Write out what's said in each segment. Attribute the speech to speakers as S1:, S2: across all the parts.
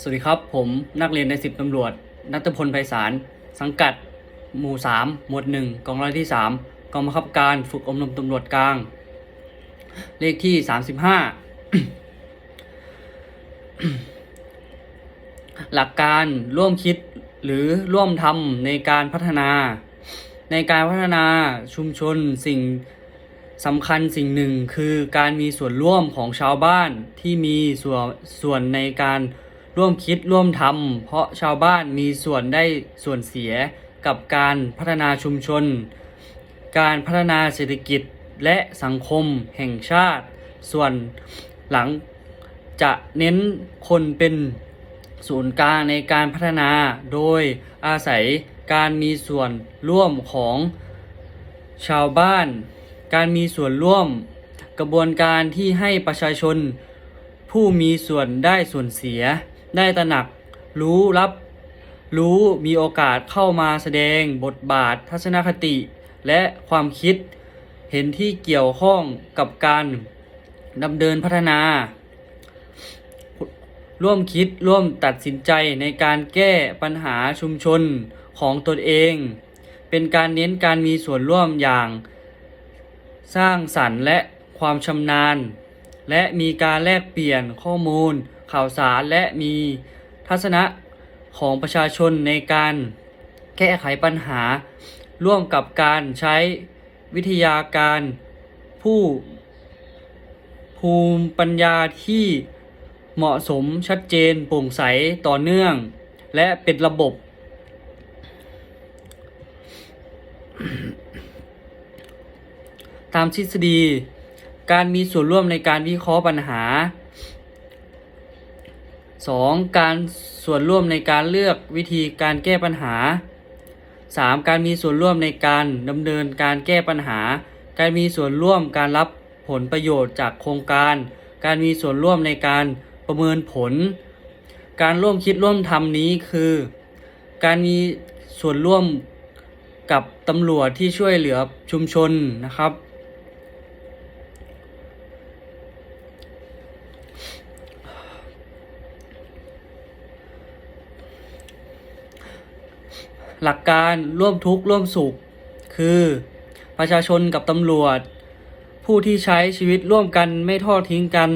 S1: สวัสดีครับ ผมนักเรียนในสิบตำรวจนัตพลไพศาลสังกัด หมู่สามหมวดหนึ่งกองร้อยที่สามกองบังคับการฝึกอบรมตำรวจกลาง เลขที่สามสิบห้าหลักการร่วมคิดหรือร่วมทำในการพัฒนา ในการพัฒนาชุมชนสิ่งสำคัญสิ่งหนึ่งคือการมีส่วนร่วมของชาวบ้านที่มีส่วนส่วนในการ ร่วมคิดร่วมทำเพราะชาวบ้านมีส่วนได้ส่วนเสียกับการพัฒนาชุมชน การพัฒนาเศรษฐกิจและสังคมแห่งชาติ ส่วนหลังจะเน้นคนเป็นศูนย์กลางในการพัฒนาโดยอาศัยการมีส่วนร่วมของชาวบ้าน การมีส่วนร่วมกระบวนการที่ให้ประชาชน ผู้มีส่วนได้ส่วนเสีย ได้ตระหนักรู้รับรู้มีโอกาสเข้ามาแสดงบทบาททัศนคติ และความคิดเห็นที่เกี่ยวข้องกับการดำเนินพัฒนา ร่วมคิดร่วมตัดสินใจในการแก้ปัญหาชุมชนของตนเอง เป็นการเน้นการมีส่วนร่วมอย่างสร้างสรรค์และความชำนาญ และมีการแลกเปลี่ยนข้อมูล ข่าวสารและมีทัศนะของประชาชนในการแก้ไขปัญหา ร่วมกับการใช้วิทยาการผู้ภูมิปัญญาที่เหมาะสมชัดเจนโปร่งใสต่อเนื่อง และเป็นระบบ ตามทฤษฎี การมีส่วนร่วมในการวิเคราะห์ปัญหา 2. การส่วนร่วมในการเลือกวิธีการแก้ปัญหา 3. การมีส่วนร่วมในการดำเนินการแก้ปัญหา การมีส่วนร่วมการรับผลประโยชน์จากโครงการ การมีส่วนร่วมในการประเมินผล การร่วมคิดร่วมทำนี้คือ การมีส่วนร่วมกับตำรวจที่ช่วยเหลือชุมชนนะครับ หลักการร่วมทุกข์ร่วมสุข คือประชาชนกับตำรวจ ผู้ที่ใช้ชีวิตร่วมกันไม่ทอดทิ้งกัน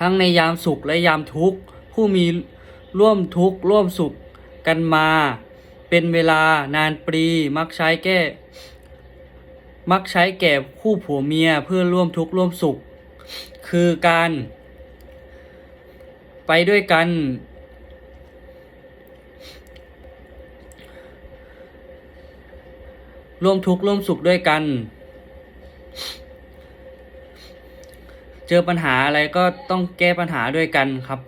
S1: ทั้งในยามสุขและยามทุกข์ ผู้มีร่วมทุกข์ร่วมสุขกันมา เป็นเวลานานปีมักใช้แก้ มักใช้แก่คู่ผัวเมียเพื่อร่วมทุกข์ร่วมสุข คือการ ไปด้วยกัน ร่วมทุกข์ร่วมสุขด้วยกัน เจอปัญหาอะไรก็ต้องแก้ปัญหาด้วยกันครับ